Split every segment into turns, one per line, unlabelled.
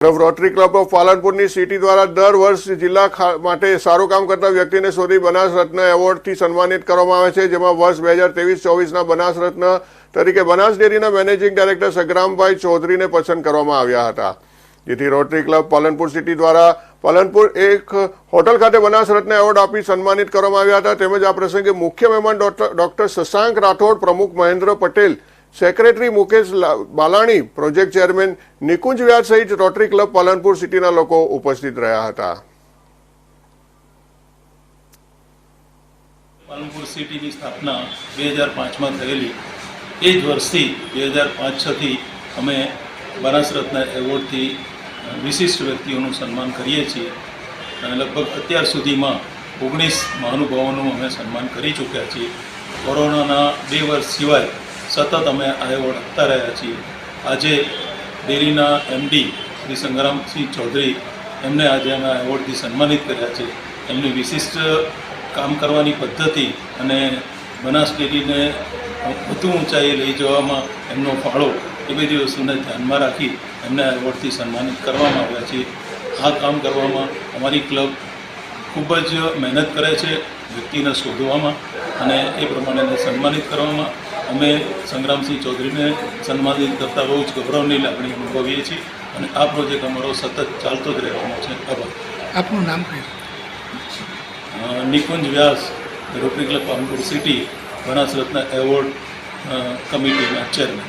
Rotary club of પાલનપુરની city દ્વારા દર વર્ષ જિલ્લા માટે સારું કામ કરતા વ્યક્તિને શોધી બનાસ રત્ન એવોર્ડથી સન્માનિત કરવામાં આવે છે, જેમાં વર્ષ બે હજાર ત્રેવીસ ચોવીસના બનાસ રત્ન તરીકે બનાસ ડેરીના મેનેજિંગ ડાયરેક્ટર સંગ્રામભાઈ ચૌધરીને પસંદ કરવામાં આવ્યા હતા. જેથી રોટરી ક્લબ પાલનપુર સિટી દ્વારા પાલનપુર એક હોટલ ખાતે બનાસ રત્ન એવોર્ડ આપી સન્માનિત કરવામાં આવ્યા હતા. તેમજ આ પ્રસંગે મુખ્ય મહેમાન ડોક્ટર શશાંક રાઠોડ, પ્રમુખ Mahendra Patel secretary Mukesh Balani, project chairman Nikunj Vyas સહિત રોટરી ક્લબ પાલનપુર સિટીના લોકો ઉપસ્થિત રહ્યા હતા.
પાલનપુર સિટીની સ્થાપના બે હજાર પાંચમાં થયેલી. એ જ વર્ષથી બે હજાર પાંચ છથી અમે બનાસરત્ન એવોર્ડથી વિશિષ્ટ વ્યક્તિઓનું સન્માન કરીએ છીએ. અને લગભગ અત્યાર સુધીમાં ઓગણીસ મહાનુભાવોનું અમે સન્માન કરી ચૂક્યા છીએ. કોરોનાના બે વર્ષ સિવાય સતત અમે આ એવોર્ડ આપતા રહ્યા છીએ. આજે ડેરીના એમડી શ્રી સંગ્રામસિંહ ચૌધરી એમને આજે અમે એવોર્ડથી સન્માનિત કર્યા છે. એમની વિશિષ્ટ કામ કરવાની પદ્ધતિ અને બનાસ ડેરીને વધુ ઊંચાઈએ લઈ જવામાં એમનો ફાળો એ બધી વસ્તુને ધ્યાનમાં રાખી એમને આ એવોર્ડથી સન્માનિત કરવામાં આવ્યા છે આ કામ કરવામાં અમારી ક્લબ ખૂબ જ મહેનત કરે છે વ્યક્તિને શોધવામાં અને એ પ્રમાણે સન્માનિત કરવામાં અમે સંગ્રામસિંહ ચૌધરીને સન્માનિત કરતાં બહુ જ ગૌરવની લાગણી અનુભવીએ છીએ અને આ પ્રોજેક્ટ અમારો સતત ચાલતો જ રહેવાનો છે. આભાર.
આપનું નામ કહ્યું
Nikunj Vyas rotary club Palanpur city Banas Ratna award કમિટીના ચેરમેન.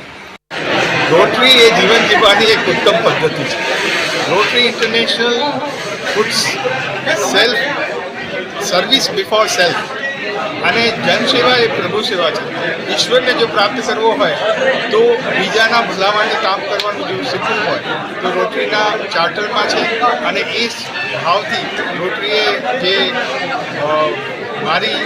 રોટરી એ જીવન જીવવાની એક ઉત્તમ પદ્ધતિ છે. Rotary international puts self service before self અને જનસેવા એ પ્રભુ સેવા છે. ઈશ્વરને જો પ્રાપ્ત કરવો હોય, તો બીજાના ભલા માટે કામ કરવાનું જો શીખવું હોય, તો રોટરીના ચાર્ટરમાં છે અને એ ભાવથી રોટરીએ જે મારી